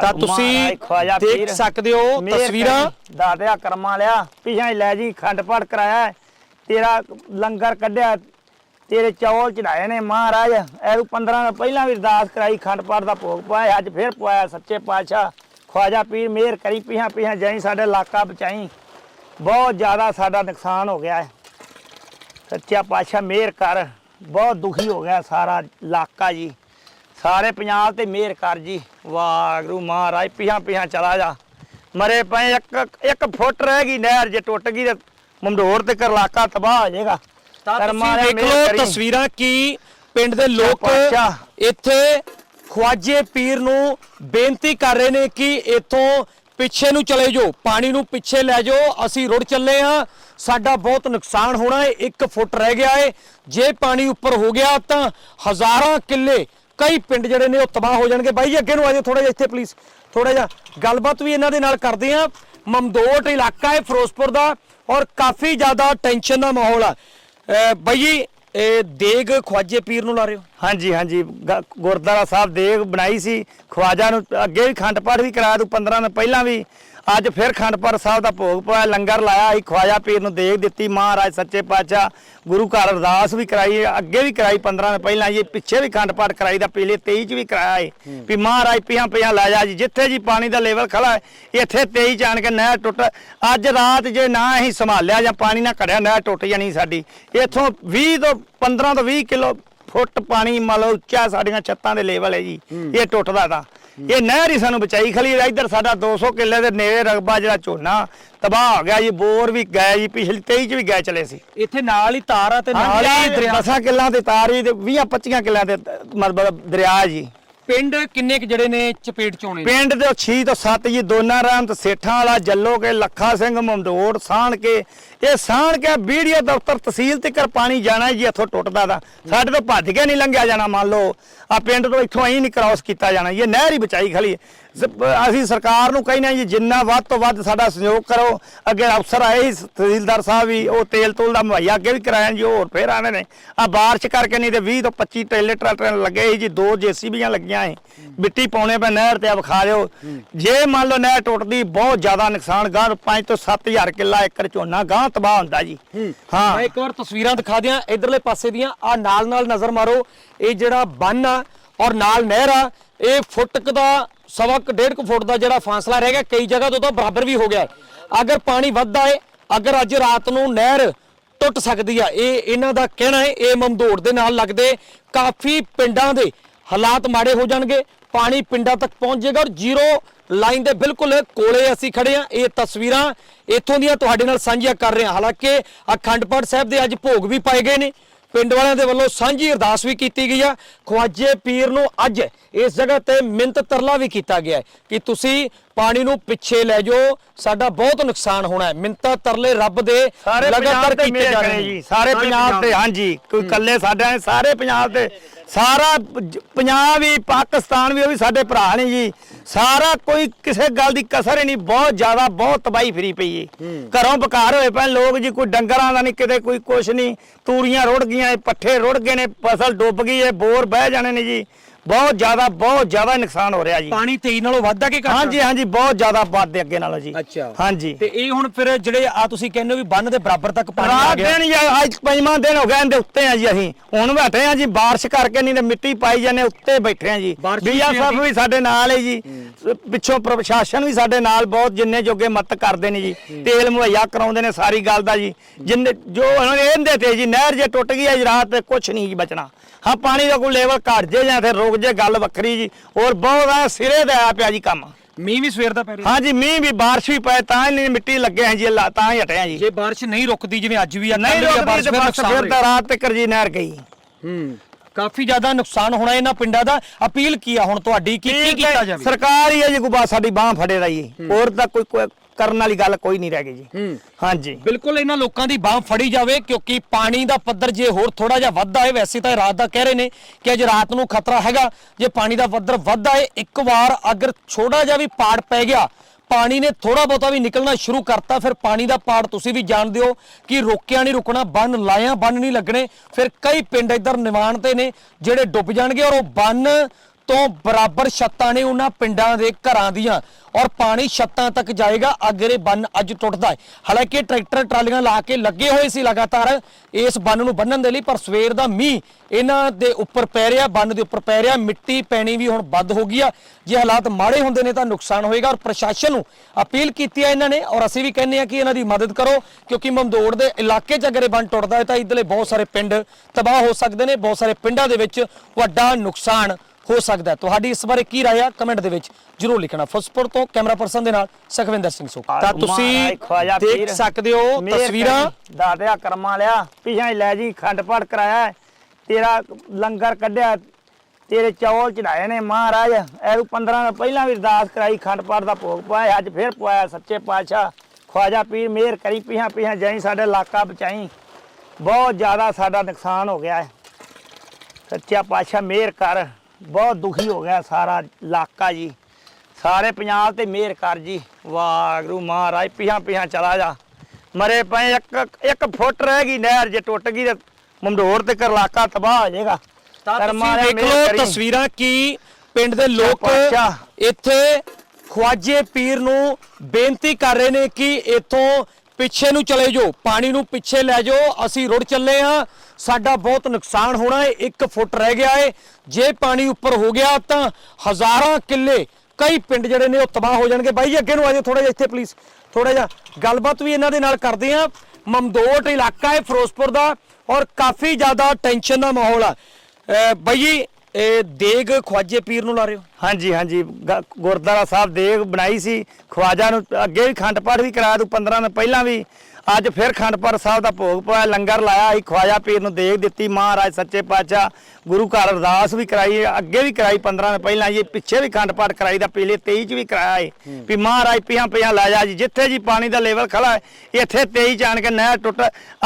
ਤਾਂ ਤੁਸੀਂ ਦੇਖ ਸਕਦੇ ਹੋ ਤਸਵੀਰਾਂ। ਦਾਦਿਆ ਕਰਮਾਂ ਲਿਆ। ਪਿਛਾਂ ਲੈ ਜੀ ਖੰਡ ਪਾਠ ਕਰਾਇਆ। ਤੇਰਾ ਲੰਗਰ ਕੱਢਿਆ। ਤੇਰੇ ਚੌਲ ਚੜਾਏ ਨੇ ਮਹਾਰਾਜ। ਐਰੂ 15 ਦਿਨ ਪਹਿਲਾਂ ਵੀ ਅਰਦਾਸ ਕਰਾਈ ਖੰਡ ਪਾਠ ਦਾ ਭੋਗ ਪਾਇਆ। ਅੱਜ ਫੇਰ ਪਵਾਇਆ ਸੱਚੇ ਪਾਤਸ਼ਾਹ। ਖਵਾਜਾ ਪੀਰ ਮਿਹਰ ਕਰੀ। ਪਿਛਾਂ ਪਿਛਾਂ ਜਾਈ ਸਾਡੇ ਇਲਾਕਾ ਬਚਾਈ। ਬਹੁਤ ਜ਼ਿਆਦਾ ਸਾਡਾ ਨੁਕਸਾਨ ਹੋ ਗਿਆ ਹੈ। ਸੱਚਾ ਪਾਤਸ਼ਾਹ ਮਿਹਰ ਕਰ। ਬਹੁਤ ਦੁਖੀ ਹੋ ਗਿਆ ਸਾਰਾ ਇਲਾਕਾ ਜੀ। ਸਾਰੇ ਪੰਜਾਬ ਤੇ ਮਿਹਰ ਕਰ ਜੀ। ਵਾਹਿਗੁਰੂ ਮਹਾਰਾਜ ਪਿਛਾਂ ਪਿਛਾਂ ਚਲਾ ਜਾ। ਮਰੇ ਪਏ ਇੱਕ ਇੱਕ ਫੁੱਟ ਰਹਿ ਗਈ ਨਹਿਰ ਜੇ ਟੁੱਟ ਗਈ ਤੇ ਮੰਡੋਰ ਤੇ ਕਰ ਇਲਾਕਾ ਤਬਾਹ ਹੋ ਜਾਏਗਾ। ਤਾਂ ਕਰਮਾਂ ਲਓ ਕਰੀ। ਤਸਵੀਰਾਂ ਕੀ ਪਿੰਡ ਦੇ ਲੋਕ। ਇੱਥੇ ਖਵਾਜੇ ਪੀਰ ਨੂੰ ਬੇਨਤੀ ਕਰ ਰਹੇ ਨੇ ਕਿ ਇੱਥੋਂ ਪਿੱਛੇ ਨੂੰ ਚਲੇ ਜਾਓ ਪਾਣੀ ਨੂੰ ਪਿੱਛੇ ਲੈ ਜਾਓ। ਅਸੀਂ ਰੁੜ ਚੱਲੇ ਆ ਸਾਡਾ ਬਹੁਤ ਨੁਕਸਾਨ ਹੋਣਾ ਹੈ। 1 ਫੁੱਟ ਰਹਿ ਗਿਆ ਹੈ। ਜੇ ਪਾਣੀ ਉੱਪਰ ਹੋ ਗਿਆ ਤਾਂ ਹਜ਼ਾਰਾਂ ਕਿੱਲੇ ਕਈ ਪਿੰਡ ਜਿਹੜੇ ਨੇ ਉਹ ਤਬਾਹ ਹੋ ਜਾਣਗੇ। ਬਾਈ ਜੀ, ਅੱਗੇ ਨੂੰ ਆ ਜਾਓ ਥੋੜਾ ਜਿਹਾ ਇੱਥੇ ਪਲੀਜ਼ ਥੋੜਾ ਜਿਹਾ ਗੱਲਬਾਤ ਵੀ ਇਹਨਾਂ ਦੇ ਨਾਲ ਕਰਦੇ ਆ ਮਮਦੋਟ ਇਲਾਕਾ ਹੈ ਫਿਰੋਜ਼ਪੁਰ ਦਾ ਔਰ ਕਾਫੀ ਜ਼ਿਆਦਾ ਟੈਨਸ਼ਨ ਦਾ ਮਾਹੌਲ ਆ। ਬਾਈ ਜੀ, ਇਹ ਦੇਗ ਖਵਾਜੇ ਪੀਰ ਨੂੰ ਲਾ ਰਹੇ ਹੋ? ਹਾਂਜੀ ਹਾਂਜੀ। ਗ- ਗੁਰਦੁਆਰਾ ਸਾਹਿਬ ਦੇਗ ਬਣਾਈ ਸੀ। ਖਵਾਜਾ ਨੂੰ ਅੱਗੇ ਵੀ ਖੰਡ ਪਾਠ ਵੀ ਕਰਾਇਆ, ਤੂੰ 15 ਦਿਨ ਪਹਿਲਾਂ ਵੀ ਅੱਜ ਫਿਰ ਖੰਡ ਪਾਠ ਸਾਹਿਬ ਦਾ ਭੋਗ ਪਾਇਆ ਲੰਗਰ ਲਾਇਆ ਸੀ ਖਵਾਜਾ ਪੀਰ ਨੂੰ ਦੇਗ ਦਿੱਤੀ ਮਹਾਰਾਜ ਸੱਚੇ ਪਾਤਸ਼ਾਹ ਗੁਰੂ ਘਰ ਅਰਦਾਸ ਵੀ ਕਰਾਈ ਅੱਗੇ ਵੀ ਕਰਾਈ 15 ਦਿਨ ਪਹਿਲਾਂ ਜੀ ਪਿੱਛੇ ਵੀ ਖੰਡ ਪਾਠ ਕਰਾਈ ਦਾ ਪਿਛਲੇ 23 ਚ ਵੀ ਕਰਾਇਆ ਹੈ। ਵੀ ਮਹਾਰਾਜ ਪਿਆਂ ਪਿਆਂ ਲੈ ਜਾ ਜੀ ਜਿੱਥੇ ਜੀ ਪਾਣੀ ਦਾ ਲੈਵਲ ਖੜਾ ਹੈ ਇੱਥੇ 23 ਚ ਆਣ ਕੇ ਨਹਿਰ ਟੁੱਟ ਅੱਜ ਰਾਤ ਜੇ ਨਾ ਅਸੀਂ ਸੰਭਾਲਿਆ ਜਾਂ ਪਾਣੀ ਨਾ ਘੜਿਆ ਨਹਿਰ ਟੁੱਟ ਜਾਣੀ ਸਾਡੀ। ਇੱਥੋਂ 20 ਤੋਂ 15 ਤੋਂ 20 ਕਿਲੋ ਫੁੱਟ ਪਾਣੀ ਮੰਨ ਲਓ ਉੱਚਾ ਸਾਡੀਆਂ ਛੱਤਾਂ ਦੇ ਲੈਵਲ ਹੈ ਜੀ ਇਹ ਟੁੱਟਦਾ ਤਾਂ। ਇਹ ਨਹਿਰ ਹੀ ਸਾਨੂੰ ਬਚਾਈ ਖਲੀ ਇੱਧਰ ਸਾਡਾ 200 ਕਿੱਲੇ ਦੇ ਨੇੜੇ ਰਕਬਾ ਜਿਹੜਾ ਝੋਨਾ ਤਬਾਹ ਹੋ ਗਿਆ ਜੀ ਬੋਰ ਵੀ ਗਏ ਜੀ ਪਿਛਲੀ 23 ਚ ਵੀ ਗਏ ਚਲੇ ਸੀ। ਇੱਥੇ ਨਾਲ ਹੀ ਤਾਰ ਆ ਤੇ ਨਾਲ ਹੀ ਦਰਿਆ ਦਸਾਂ ਕਿੱਲਾਂ ਤੇ ਤਾਰ ਵੀ ਤੇ 20 25 ਕਿੱਲਿਆਂ ਤੇ ਮਤਲਬ ਦਰਿਆ ਜੀ। ਪਿੰਡ ਕਿੰਨੇ ਕੁ ਜਿਹੜੇ ਨੇ ਚਪੇਟ ਚ ਆਉਣੇ ਨੇ? ਪਿੰਡ ਦੇ 6 ਤੋਂ 7 ਜੀ, ਦੋਨਾ ਰਾਮ ਤੇ ਸੇਠਾਂ ਵਾਲਾ, ਜੱਲੋ ਕੇ, ਲੱਖਾ ਸਿੰਘ ਮਮਦੋੜ ਸਾਣ ਕੇ। ਇਹ ਸਾਣ ਕੇ ਵੀਡੀਓ ਦਫ਼ਤਰ ਤਹਿਸੀਲ ਤੱਕ ਪਾਣੀ ਜਾਣਾ ਜੀ, ਇੱਥੋਂ ਟੁੱਟਦਾ ਦਾ। ਸਾਡੇ ਤੋਂ ਭੱਜ ਕੇ ਨਹੀਂ ਲੰਘਿਆ ਜਾਣਾ, ਮੰਨ ਲਓ। ਆ ਪਿੰਡ ਤੋਂ ਇੱਥੋਂ ਐਂ ਨਹੀਂ ਕ੍ਰਾਸ ਕੀਤਾ ਜਾਣਾ। ਇਹ ਨਹਿਰ ਹੀ ਬਚਾਈ ਖਲੀ। ਅਸੀਂ ਸਰਕਾਰ ਨੂੰ ਕਹਿੰਦੇ ਹਾਂ ਜੀ, ਜਿੰਨਾ ਵੱਧ ਤੋਂ ਵੱਧ ਸਾਡਾ ਸਹਿਯੋਗ ਕਰੋ। ਅੱਗੇ ਅਫਸਰ ਆਏ ਸੀ, ਤਹਿਸੀਲਦਾਰ ਸਾਹਿਬ ਵੀ, ਉਹ ਤੇਲ ਤੂਲ ਦਾ ਮੁਹੱਈਆ ਅੱਗੇ ਵੀ ਕਰਾਇਆ ਜੀ, ਉਹ ਹੋਰ ਫੇਰ ਆਣੇ ਨੇ। ਆ ਬਾਰਿਸ਼ ਕਰਕੇ ਨਹੀਂ ਤੇ 20 ਤੋਂ 25 ਟ੍ਰੇਲੇ ਟਰੈਕਟਰ ਲੱਗੇ ਸੀ ਜੀ, ਦੋ ਜੇਸੀਬੀਆਂ ਲੱਗੀਆਂ ਸੀ। ਮਿੱਟੀ ਪਾਉਣੇ ਪੈ ਨਹਿਰ ਤੇ ਵਿਖਾ ਦਿਓ। ਜੇ ਮੰਨ ਲਓ ਨਹਿਰ ਟੁੱਟਦੀ, ਬਹੁਤ ਜ਼ਿਆਦਾ ਨੁਕਸਾਨ ਗਾਂ 5 ਤੋਂ 7000 ਕਿੱਲਾ ਏਕੜ ਝੋਨਾ ਗਾਂ ਤਬਾਹ ਹੁੰਦਾ ਜੀ। ਮੈਂ ਹਾਂ ਇੱਕ ਵਾਰ ਤਸਵੀਰਾਂ ਦਿਖਾ ਦਿਆਂ, ਇਧਰਲੇ ਪਾਸੇ ਦੀਆਂ ਆ ਨਾਲ ਨਾਲ ਨਜ਼ਰ ਮਾਰੋ। ਇਹ ਜਿਹੜਾ ਬੰਨ ਆ ਔਰ ਨਾਲ ਨਹਿਰ ਆ, ਇਹ ਫੁੱਟਕ ਦਾ ਸਵਾ ਕੁ ਡੇਢ ਕੁ ਫੁੱਟ ਦਾ ਜਿਹੜਾ ਫਾਸਲਾ ਰਹਿ ਗਿਆ, ਕਈ ਜਗ੍ਹਾ ਤੋਂ ਤਾਂ ਬਰਾਬਰ ਵੀ ਹੋ ਗਿਆ। ਅਗਰ ਪਾਣੀ ਵੱਧਦਾ ਹੈ, ਅਗਰ ਅੱਜ ਰਾਤ ਨੂੰ ਨਹਿਰ ਟੁੱਟ ਸਕਦੀ ਆ, ਇਹ ਇਹਨਾਂ ਦਾ ਕਹਿਣਾ ਹੈ, ਇਹ ਮਮਦੋੜ ਦੇ ਨਾਲ ਲੱਗਦੇ ਕਾਫੀ ਪਿੰਡਾਂ ਦੇ ਹਾਲਾਤ ਮਾੜੇ ਹੋ ਜਾਣਗੇ, ਪਾਣੀ ਪਿੰਡਾਂ ਤੱਕ ਪਹੁੰਚ ਜਾਏਗਾ ਔਰ ਜ਼ੀਰੋ ਲਾਈਨ ਦੇ ਬਿਲਕੁਲ ਕੋਲੇ ਅਸੀਂ ਖੜੇ ਆ, ਇਹ ਤਸਵੀਰਾਂ ਇੱਥੋਂ ਦੀਆਂ ਤੁਹਾਡੇ ਨਾਲ ਸਾਂਝੀਆਂ ਕਰ ਰਹੇ ਹਾਂ। ਹਾਲਾਂਕਿ ਅਖੰਡ ਪਾਠ ਸਾਹਿਬ ਦੇ ਅੱਜ ਭੋਗ ਵੀ ਪਾਏ ਗਏ ਨੇ ਪਿੰਡ ਵਾਲਿਆਂ ਦੇ ਵੱਲੋਂ ਸਾਂਝੀ ਅਰਦਾਸ ਵੀ ਕੀਤੀ ਗਈ ਆ। ਖਵਾਜੇ ਪੀਰ ਨੂੰ ਅੱਜ ਇਸ ਜਗ੍ਹਾ ਤੇ ਮਿੰਤ ਤਰਲਾ ਵੀ ਕੀਤਾ ਗਿਆ ਹੈ ਕਿ ਤੁਸੀਂ ਪਾਣੀ ਨੂੰ ਪਿੱਛੇ ਲੈ ਜਾਓ ਸਾਡਾ ਬਹੁਤ ਨੁਕਸਾਨ ਹੋਣਾ ਹੈ। ਮਿੰਤਾ ਤਰਲੇ ਰੱਬ ਦੇ ਲਗਾਤਾਰ ਕੀਤੇ ਜਾ ਰਹੇ ਜੀ ਸਾਰੇ ਪੰਜਾਬ ਤੇ ਹਾਂਜੀ ਕੋਈ ਇਕੱਲੇ ਸਾਡਾ ਸਾਰੇ ਪੰਜਾਬ ਤੇ। ਸਾਰਾ ਪੰਜਾਬ ਵੀ ਪਾਕਿਸਤਾਨ ਵੀ ਉਹ ਵੀ ਸਾਡੇ ਭਰਾ ਨੇ ਜੀ। ਸਾਰਾ ਕੋਈ ਕਿਸੇ ਗੱਲ ਦੀ ਕਸਰ ਹੀ ਨਹੀਂ ਬਹੁਤ ਜ਼ਿਆਦਾ ਬਹੁਤ ਤਬਾਹੀ ਫਰੀ ਪਈ ਏ। ਘਰੋਂ ਬਕਾਰ ਹੋਏ ਪਏ ਲੋਕ ਜੀ ਕੋਈ ਡੰਗਰਾਂ ਦਾ ਨਹੀਂ ਕਿਤੇ ਕੋਈ ਕੁਛ ਨਹੀਂ। ਤੂਰੀਆਂ ਰੁੜ ਗਈਆਂ ਇਹ ਪੱਠੇ ਰੁੜ ਗਏ ਨੇ ਫਸਲ ਡੁੱਬ ਗਈ ਏ ਬੋਰ ਬਹਿ ਜਾਣੇ ਨੇ ਜੀ। ਬਹੁਤ ਜ਼ਿਆਦਾ ਬਹੁਤ ਜ਼ਿਆਦਾ ਨੁਕਸਾਨ ਹੋ ਰਿਹਾ ਜੀ। ਪਾਣੀ 23 ਨਾਲੋਂ ਵੱਧ ਆ ਕਿ ਘੱਟ? ਆ? ਹਾਂਜੀ ਹਾਂਜੀ ਬਹੁਤ ਜ਼ਿਆਦਾ ਵੱਧ ਅੱਗੇ ਨਾਲੋਂ ਜੀ। ਅੱਛਾ। ਹਾਂਜੀ। ਤੇ ਇਹ ਹੁਣ ਫਿਰ ਜਿਹੜੇ ਆ ਤੁਸੀਂ ਕਹਿੰਦੇ ਹੋ ਵੀ ਬੰਨ ਦੇ ਬਰਾਬਰ ਤੱਕ ਪਾਣੀ ਆ ਰਾਤ ਗਿਆ। ਦਿਨ ਜਾਂ ਅੱਜ ਪੰਜਵਾਂ ਦਿਨ ਹੋ ਗਿਆ ਇਹਦੇ ਉੱਤੇ ਆ ਜੀ ਅਸੀਂ। ਹੁਣ ਬੈਠੇ ਆ ਜੀ ਬਾਰਿਸ਼ ਕਰਕੇ ਨਹੀਂ ਤੇ ਮਿੱਟੀ ਪਾਈ ਜਾਂਦੇ ਉੱਤੇ ਬੈਠੇ ਆ ਜੀ। ਬਾਰਿਸ਼ ਵੀ ਬੀਐਸਐਫ? ਵੀ ਸਾਡੇ ਨਾਲ ਹੈ ਜੀ। ਪਿੱਛੋਂ ਪ੍ਰਸ਼ਾਸਨ ਵੀ ਸਾਡੇ ਨਾਲ ਬਹੁਤ ਜਿੰਨੇ ਜੋਗੇ ਮਦਦ ਕਰਦੇ ਨੇ ਜੀ। ਤੇਲ ਮੁਹੱਈਆ ਕਰਾਉਂਦੇ ਨੇ ਸਾਰੀ ਗੱਲ ਦਾ ਜੀ। ਜਿੰਨੇ ਜੋ ਇਹਦੇ ਤੇ ਜੀ ਨਹਿਰ ਜੇ ਟੁੱਟ ਗਈ ਅੱਜ ਰਾਤ ਤੇ ਕੁਝ ਨਹੀਂ ਜੀ ਬਚਣਾ। ਹਾਂ ਪਾਣੀ ਦਾ ਕੋਈ ਲੈਵਲ ਘਟ ਜੇ ਜਾਂ ਫਿਰ ਰੁਕ ਜੇ ਗੱਲ ਵੱਖਰੀ ਜੀ। ਹੋਰ ਬਹੁਤ ਆ ਸਿਰੇ ਦਾ ਆ ਪਿਆ ਜੀ ਕੰਮ। ਮੀਂਹ ਵੀ ਸਵੇਰ ਦਾ ਪੈ ਰਿਹਾ। ਹਾਂਜੀ ਮੀਂਹ ਵੀ ਬਾਰਿਸ਼ ਵੀ ਪਏ ਤਾਂ ਹੀ ਨਹੀਂ ਮਿੱਟੀ ਲੱਗੇ ਹਾਂ ਜੀ ਤਾਂ ਹੀ ਹਟੇ ਆ ਜੀ। ਜੇ ਬਾਰਿਸ਼ ਨਹੀਂ ਰੁਕਦੀ ਜਿਵੇਂ ਅੱਜ ਵੀ ਆ ਨਹੀਂ ਰੁਕਦੀ ਤੇ ਬਸ ਨੁਕਸਾਨ ਫਿਰ ਤਾਂ ਰਾਤ ਤੱਕ ਜੀ ਨਹਿਰ ਗਈ। ਹੂੰ ਕਾਫੀ ਜ਼ਿਆਦਾ ਨੁਕਸਾਨ ਹੋਣਾ ਇਹਨਾਂ ਪਿੰਡਾਂ ਦਾ। ਅਪੀਲ ਕੀ ਆ ਹੁਣ ਤੁਹਾਡੀ ਕੀ ਕੀ ਕੀਤਾ ਜਾਵੇ? ਸਰਕਾਰ ਹੀ ਹੈ ਜੀ ਕੋਈ ਬਸ ਸਾਡੀ ਬਾਹ ਫੜੇ ਦਾ ਜੀ। ਹੋਰ ਤਾਂ ਕੋਈ ਕੋਈ ਕਰਨ ਵਾਲੀ ਗੱਲ ਕੋਈ ਨਹੀਂ ਰਹਿ ਗਈ ਜੀ। ਹਾਂਜੀ। ਬਿਲਕੁਲ ਇਹਨਾਂ ਲੋਕਾਂ ਦੀ ਬਾਹ ਫੜੀ ਜਾਵੇ ਕਿਉਂਕਿ ਪਾਣੀ ਦਾ ਪੱਧਰ ਜੇ ਹੋਰ ਥੋੜਾ ਜਿਹਾ ਵੱਧਦਾ ਹੈ ਵੈਸੇ ਤਾਂ ਇਹ ਰਾਤ ਦਾ ਕਹਿ ਰਹੇ ਨੇ ਕਿ ਅੱਜ ਰਾਤ ਨੂੰ ਖਤਰਾ ਹੈਗਾ। ਜੇ ਪਾਣੀ ਦਾ ਪੱਧਰ ਵੱਧਦਾ ਹੈ ਇੱਕ ਵਾਰ ਅਗਰ ਛੋਟਾ ਜਿਹਾ ਵੀ ਪਾੜ ਪੈ ਗਿਆ ਪਾਣੀ ਨੇ ਥੋੜਾ ਬਹੁਤਾ ਵੀ ਨਿਕਲਣਾ ਸ਼ੁਰੂ ਕਰਤਾ ਫਿਰ ਪਾਣੀ ਦਾ ਪਾੜ ਤੁਸੀਂ ਵੀ ਜਾਣਦੇ ਹੋ ਕਿ ਰੋਕਿਆ ਨਹੀਂ ਰੁਕਣਾ ਬੰਨ ਲਾਇਆ ਬੰਨ ਨਹੀਂ ਲੱਗਣੇ। ਫਿਰ ਕਈ ਪਿੰਡ ਇੱਧਰ ਨਿਵਾਣ ਤੇ ਨੇ ਜਿਹੜੇ ਡੁੱਬ ਜਾਣਗੇ ਔਰ ਉਹ ਬੰਨ ਤੋਂ ਬਰਾਬਰ ਛੱਤਾਂ ਨੇ ਉਹਨਾਂ ਪਿੰਡਾਂ ਦੇ ਘਰਾਂ ਦੀਆਂ ਔਰ ਪਾਣੀ ਛੱਤਾਂ ਤੱਕ ਜਾਏਗਾ, ਅਗਰ ਇਹ ਬੰਨ ਅੱਜ ਟੁੱਟਦਾ ਹੈ। ਹਾਲਾਂਕਿ ਟਰੈਕਟਰ ਟਰਾਲੀਆਂ ਲਾ ਕੇ ਲੱਗੇ ਹੋਏ ਸੀ ਲਗਾਤਾਰ, ਇਸ ਬੰਨ ਨੂੰ ਬੰਨਣ ਦੇ ਲਈ, ਪਰ ਸਵੇਰ ਦਾ ਮੀਂਹ ਇਹਨਾਂ ਦੇ ਉੱਪਰ ਪੈ ਰਿਹਾ, ਬੰਨ ਦੇ ਉੱਪਰ ਪੈ ਰਿਹਾ, ਮਿੱਟੀ ਪੈਣੀ ਵੀ ਹੁਣ ਵੱਧ ਹੋ ਗਈ ਆ। ਜੇ ਹਾਲਾਤ ਮਾੜੇ ਹੁੰਦੇ ਨੇ ਤਾਂ ਨੁਕਸਾਨ ਹੋਏਗਾ ਔਰ ਪ੍ਰਸ਼ਾਸਨ ਨੂੰ ਅਪੀਲ ਕੀਤੀ ਹੈ ਇਹਨਾਂ ਨੇ ਔਰ ਅਸੀਂ ਵੀ ਕਹਿੰਦੇ ਆ ਕਿ ਇਹਨਾਂ ਦੀ ਮਦਦ ਕਰੋ, ਕਿਉਂਕਿ ਮਮਦੋੜ ਦੇ ਇਲਾਕੇ 'ਚ ਅਗਰ ਇਹ ਬੰਨ ਟੁੱਟਦਾ ਹੈ ਤਾਂ ਇਧਰਲੇ ਬਹੁਤ ਸਾਰੇ ਪਿੰਡ ਤਬਾਹ ਹੋ ਸਕਦੇ ਨੇ, ਬਹੁਤ ਸਾਰੇ ਪਿੰਡਾਂ ਦੇ ਵਿੱਚ ਵੱਡਾ ਨੁਕਸਾਨ ਹੋ ਸਕਦਾ ਤੁਹਾਡੀ ਇਸ ਬਾਰੇ ਕੀ ਰਾਏ ਆ? ਕਮੈਂਟ ਦੇ ਵਿੱਚ ਜਰੂਰ ਲਿਖਣਾ। ਫਸਪੁਰ ਤੋਂ ਕੈਮਰਾ ਪਰਸਨ ਦੇ ਨਾਲ ਸੁਖਵਿੰਦਰ ਸਿੰਘ ਸੋਖ ਤਾਂ ਤੁਸੀਂ ਦੇਖ ਸਕਦੇ ਹੋ ਤਸਵੀਰਾਂ। ਦਾਤਿਆ ਕਰਮਾਂ ਲਿਆ ਪਿਛਾਂ ਲੈ ਜੀ ਖੰਡ ਪਾਠ ਕਰਾਇਆ ਤੇਰਾ ਲੰਗਰ ਕੱਢਿਆ ਤੇਰੇ ਚੌਲ ਚੜਾਏ ਨੇ ਮਹਾਰਾਜ। ਐਰੂ 15 ਦਿਨ ਪਹਿਲਾਂ ਵੀ ਅਰਦਾਸ ਕਰਾਈ ਖੰਡ ਪਾਠ ਦਾ ਭੋਗ ਪਾਇਆ ਅੱਜ ਫੇਰ ਪਵਾਇਆ ਸੱਚੇ ਪਾਤਸ਼ਾਹ। ਖਵਾਜਾ ਪੀਰ ਮਿਹਰ ਕਰੀ ਪਿਛਾਂ ਪਿਛਾਂ ਜਾਈ ਸਾਡੇ ਇਲਾਕਾ ਬਚਾਈ। ਬਹੁਤ ਜ਼ਿਆਦਾ ਸਾਡਾ ਨੁਕਸਾਨ ਹੋ ਗਿਆ ਹੈ। ਸੱਚਾ ਪਾਤਸ਼ਾਹ ਮਿਹਰ ਕਰ। ਬਹੁਤ ਦੁਖੀ ਹੋ ਗਿਆ ਸਾਰਾ ਇਲਾਕਾ ਜੀ ਸਾਰੇ ਪੰਜਾਬ ਤੇ ਮਿਹਰ ਕਰ ਜੀ ਵਾਹਿਗੁਰੂ ਮਹਾਰਾਜ ਪਿਹਾਂ ਪਿਹਾਂ ਚਲਾ ਜਾ ਮਰੇ ਪਏ ਇੱਕ ਇੱਕ ਫੁੱਟ ਰਹਿ ਗਈ ਨਹਿਰ ਜੇ ਟੁੱਟ ਗਈ ਤੇ ਮੰਡੋਰ ਤੇ ਕਰ ਇਲਾਕਾ ਤਬਾਹ ਹੋ ਜਾਏਗਾ ਕਰਮਾਂ ਨੇ ਦੇਖ ਮਿਹਰ। ਤਸਵੀਰਾਂ ਕੀ ਪਿੰਡ ਦੇ ਲੋਕ। ਇੱਥੇ ਖਵਾਜੇ ਪੀਰ ਨੂੰ ਬੇਨਤੀ ਕਰ ਰਹੇ ਨੇ ਕਿ ਇੱਥੋਂ ਪਿੱਛੇ ਨੂੰ ਚਲੇ ਜਾਓ, ਪਾਣੀ ਨੂੰ ਪਿੱਛੇ ਲੈ ਜਾਓ, ਅਸੀਂ ਰੁੜ ਚੱਲੇ ਆ ਸਾਡਾ ਬਹੁਤ ਨੁਕਸਾਨ ਹੋਣਾ ਹੈ 1 ਫੁੱਟ ਰਹਿ ਗਿਆ ਹੈ। ਜੇ ਪਾਣੀ ਉੱਪਰ ਹੋ ਗਿਆ ਤਾਂ ਹਜ਼ਾਰਾਂ ਕਿੱਲੇ, ਕਈ ਪਿੰਡ ਜਿਹੜੇ ਨੇ ਉਹ ਤਬਾਹ ਹੋ ਜਾਣਗੇ। ਬਾਈ ਜੀ, ਅੱਗੇ ਨੂੰ ਆ ਜਾਓ ਥੋੜਾ ਜਿਹਾ ਇੱਥੇ ਪਲੀਜ਼ ਥੋੜਾ ਜਿਹਾ ਗੱਲਬਾਤ ਵੀ ਇਹਨਾਂ ਦੇ ਨਾਲ ਕਰਦੇ ਆ ਮਮਦੋਟ ਇਲਾਕਾ ਹੈ, ਫਿਰੋਜ਼ਪੁਰ ਦਾ, ਔਰ ਕਾਫੀ ਜ਼ਿਆਦਾ ਟੈਨਸ਼ਨ ਦਾ ਮਾਹੌਲ ਆ। ਬਾਈ ਜੀ, ਇਹ ਦੇਗ ਖਵਾਜੇ ਪੀਰ ਨੂੰ ਲਾ ਰਹੇ ਹੋ? ਹਾਂਜੀ ਹਾਂਜੀ। ਗ- ਗੁਰਦੁਆਰਾ ਸਾਹਿਬ ਦੇਗ ਬਣਾਈ ਸੀ। ਖਵਾਜਾ ਨੂੰ ਅੱਗੇ ਵੀ ਖੰਡ ਪਾਠ ਵੀ ਕਰਾਇਆ ਤੂੰ 15 ਦਿਨ ਪਹਿਲਾਂ ਵੀ। ਅੱਜ ਫਿਰ ਖੰਡ ਪਾਠ ਸਾਹਿਬ ਦਾ ਭੋਗ ਪਾਇਆ ਲੰਗਰ ਲਾਇਆ ਸੀ ਖਵਾਜਾ ਪੀਰ ਨੂੰ ਦੇਗ ਦਿੱਤੀ ਮਹਾਰਾਜ ਸੱਚੇ ਪਾਤਸ਼ਾਹ ਗੁਰੂ ਘਰ ਅਰਦਾਸ ਵੀ ਕਰਾਈ ਅੱਗੇ ਵੀ ਕਰਾਈ 15 ਦਿਨ ਪਹਿਲਾਂ ਜੀ ਪਿੱਛੇ ਵੀ ਖੰਡ ਪਾਠ ਕਰਾਈ ਦਾ ਪਿਛਲੇ 23 ਚ ਵੀ ਕਰਾਇਆ ਹੈ। ਵੀ ਮਹਾਰਾਜ ਪਿਆਂ ਪਿਆਂ ਲੈ ਜਾ ਜੀ ਜਿੱਥੇ ਜੀ ਪਾਣੀ ਦਾ ਲੈਵਲ ਖੜਾ ਹੈ ਇੱਥੇ 23 ਚ ਆਣ ਕੇ ਨਹਿਰ ਟੁੱਟ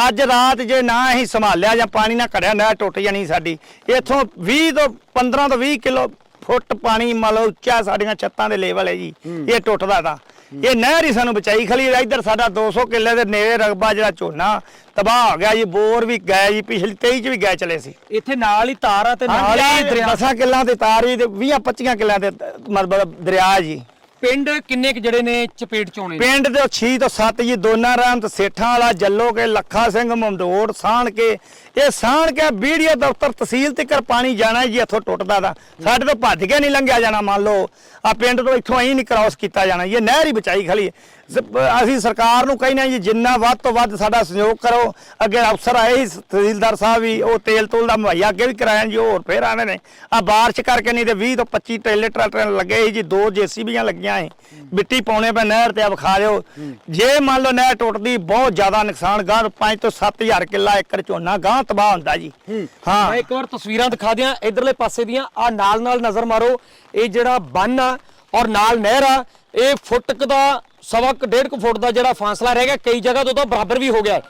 ਅੱਜ ਰਾਤ ਜੇ ਨਾ ਅਸੀਂ ਸੰਭਾਲਿਆ ਜਾਂ ਪਾਣੀ ਨਾ ਘੜਿਆ ਨਹਿਰ ਟੁੱਟ ਜਾਣੀ ਸਾਡੀ। ਇੱਥੋਂ 20 ਤੋਂ 15 ਤੋਂ 20 ਕਿਲੋ ਫੁੱਟ ਪਾਣੀ ਮੰਨ ਲਓ ਉੱਚਾ ਸਾਡੀਆਂ ਛੱਤਾਂ ਦੇ ਲੈਵਲ ਹੈ ਜੀ ਇਹ ਟੁੱਟਦਾ ਤਾਂ। ਇਹ ਨਹਿਰ ਹੀ ਸਾਨੂੰ ਬਚਾਈ ਖਲੀ ਇੱਧਰ ਸਾਡਾ 200 ਕਿੱਲੇ ਦੇ ਨੇੜੇ ਰਕਬਾ ਜਿਹੜਾ ਝੋਨਾ ਤਬਾਹ ਹੋ ਗਿਆ ਜੀ ਬੋਰ ਵੀ ਗਏ ਜੀ ਪਿਛਲੀ 23 ਚ ਵੀ ਗਏ ਚਲੇ ਸੀ। ਇੱਥੇ ਨਾਲ ਹੀ ਤਾਰ ਤੇ ਨਾਲ ਹੀ ਦਰਿਆ ਦਸਾਂ ਕਿੱਲਾਂ ਤੇ ਤਾਰ ਤੇ 20 25 ਕਿੱਲਿਆਂ ਤੇ ਮਤਲਬ ਦਰਿਆ ਜੀ। ਪਿੰਡ ਕਿੰਨੇ ਕੁ ਜਿਹੜੇ ਨੇ ਚਪੇਟ ਚ ਆਉਣੇ ਨੇ? ਪਿੰਡ ਦੇ 6 ਤੋਂ 7 ਜੀ, ਦੋਨਾ ਰਾਮ ਤੇ ਸੇਠਾਂ ਵਾਲਾ, ਜੱਲੋ ਕੇ, ਲੱਖਾ ਸਿੰਘ ਮਮਦੋੜ ਸਾਣ ਕੇ ਇਹ ਸਾਣ ਕੇ ਵੀਡੀਓ ਦਫ਼ਤਰ ਤਹਿਸੀਲ ਤੱਕ ਪਾਣੀ ਜਾਣਾ ਜੀ, ਇੱਥੋਂ ਟੁੱਟਦਾ ਦਾ ਸਾਡੇ ਤੋਂ ਭੱਜ ਕੇ ਨਹੀਂ ਲੰਘਿਆ ਜਾਣਾ, ਮੰਨ ਲਓ ਆ ਪਿੰਡ ਤੋਂ ਇੱਥੋਂ ਐਂ ਨਹੀਂ ਕ੍ਰਾਸ ਕੀਤਾ ਜਾਣਾ ਇਹ ਨਹਿਰ ਹੀ ਬਚਾਈ ਖਲੀ ਹੈ। ਅਸੀਂ ਸਰਕਾਰ ਨੂੰ ਕਹਿੰਦੇ ਹਾਂ ਜੀ ਜਿੰਨਾ ਵੱਧ ਤੋਂ ਵੱਧ ਸਾਡਾ ਸਹਿਯੋਗ ਕਰੋ। ਅੱਗੇ ਅਫਸਰ ਆਏ ਸੀ ਤਹਿਸੀਲਦਾਰ ਸਾਹਿਬ ਵੀ ਉਹ ਤੇਲ ਤੂਲ ਦਾ ਮੁਹੱਈਆ ਅੱਗੇ ਵੀ ਕਰਾਇਆ ਜੀ ਹੋਰ ਫੇਰ ਆਣੇ ਨੇ। ਆ ਬਾਰਿਸ਼ ਕਰਕੇ ਨਹੀਂ ਤੇ 20 ਤੋਂ 25 ਟ੍ਰੇਲੇ ਟਰੈਕਟਰ ਲੱਗੇ ਸੀ ਜੀ ਦੋ ਜੇਸੀਬੀਆਂ ਲੱਗੀਆਂ ਸੀ। ਮਿੱਟੀ ਪਾਉਣੇ ਪੈ ਨਹਿਰ ਤੇ ਆ ਵਿਖਾ ਦਿਓ। ਜੇ ਮੰਨ ਲਓ ਨਹਿਰ ਟੁੱਟਦੀ ਬਹੁਤ ਜ਼ਿਆਦਾ ਨੁਕਸਾਨ ਗਾਂ 5 ਤੋਂ 7000 ਕਿੱਲਾ ਏਕੜ ਝੋਨਾ ਗਾਂ ਤਬਾਹ ਹੁੰਦਾ ਜੀ। ਮੈਂ ਹਾਂ। ਇੱਕ ਵਾਰ ਤਸਵੀਰਾਂ ਦਿਖਾ ਦਿਆਂ ਇਧਰਲੇ ਪਾਸੇ ਦੀਆਂ ਆ ਨਾਲ ਨਾਲ ਨਜ਼ਰ ਮਾਰੋ। ਇਹ ਜਿਹੜਾ ਬੰਨ ਆ ਔਰ ਨਾਲ ਨਹਿਰ ਆ ਇਹ ਫੁੱਟ ਦਾ, ਸਵਾ ਕੁ, ਡੇਢ ਕੁ ਫੁੱਟ ਦਾ ਜਿਹੜਾ ਫਾਸਲਾ ਰਹਿ ਗਿਆ, ਕਈ ਜਗ੍ਹਾ ਤੋਂ ਤਾਂ ਬਰਾਬਰ ਵੀ ਹੋ ਗਿਆ।